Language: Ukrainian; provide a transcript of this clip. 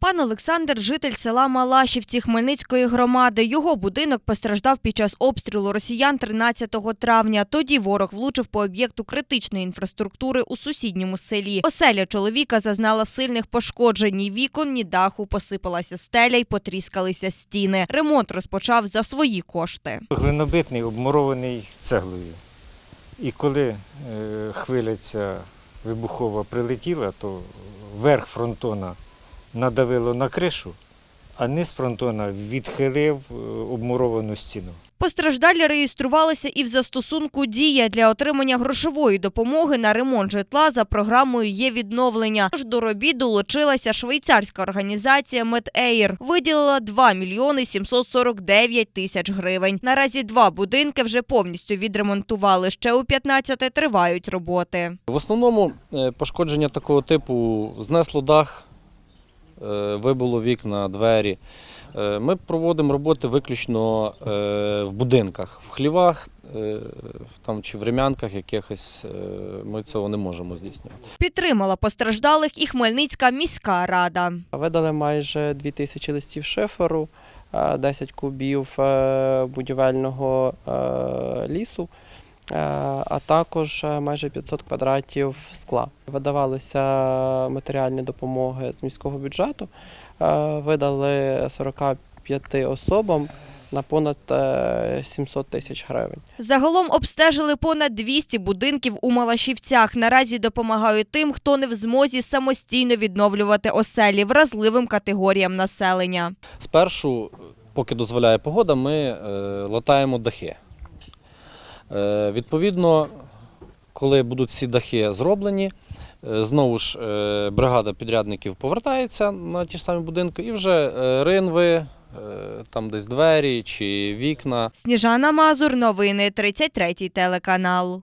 Пан Олександр – житель села Малашівці Хмельницької громади. Його будинок постраждав під час обстрілу росіян 13 травня. Тоді ворог влучив по об'єкту критичної інфраструктури у сусідньому селі. Оселя чоловіка зазнала сильних пошкоджень. Ні вікон, ні даху. Посипалася стеля й потріскалися стіни. Ремонт розпочав за свої кошти. Глинобитний, обмурований цеглою. І коли е, хвиля ця вибухова прилетіла, то верх фронтона надавило на кришу, а низ фронтона відхилив е, обмуровану стіну. Постраждалі реєструвалися і в застосунку «Дія» для отримання грошової допомоги на ремонт житла за програмою «Є відновлення». Тож до робіт долучилася швейцарська організація «Медейр». Виділила 2 мільйони 749 тисяч гривень. Наразі два будинки вже повністю відремонтували. Ще у 15 тривають роботи. В основному е, пошкодження такого типу знесло дах, вибило вікна, двері. Е, Ми проводимо роботи виключно е, в будинках, в хлівах е, в- там, чи в рем'янках якихось е, ми цього не можемо здійснювати. Підтримала постраждалих і Хмельницька міська рада. Видали майже 2000 листів шиферу, е, 10 кубів е, будівельного е, лісу, е, а також е, майже 500 квадратів скла. Видавалися матеріальні допомоги з міського бюджету. е, Видали 45 особам на понад е, 700 тисяч гривень. Загалом обстежили понад 200 будинків у Малашівцях. Наразі допомагають тим, хто не в змозі самостійно відновлювати оселі вразливим категоріям населення. Спершу, поки дозволяє погода, ми е, латаємо дахи. Е, відповідно, коли будуть всі дахи зроблені, е, знову ж е, бригада підрядників повертається на ті ж самі будинки і вже ринви, там десь двері чи вікна Сніжана Мазур, новини 33 телеканал.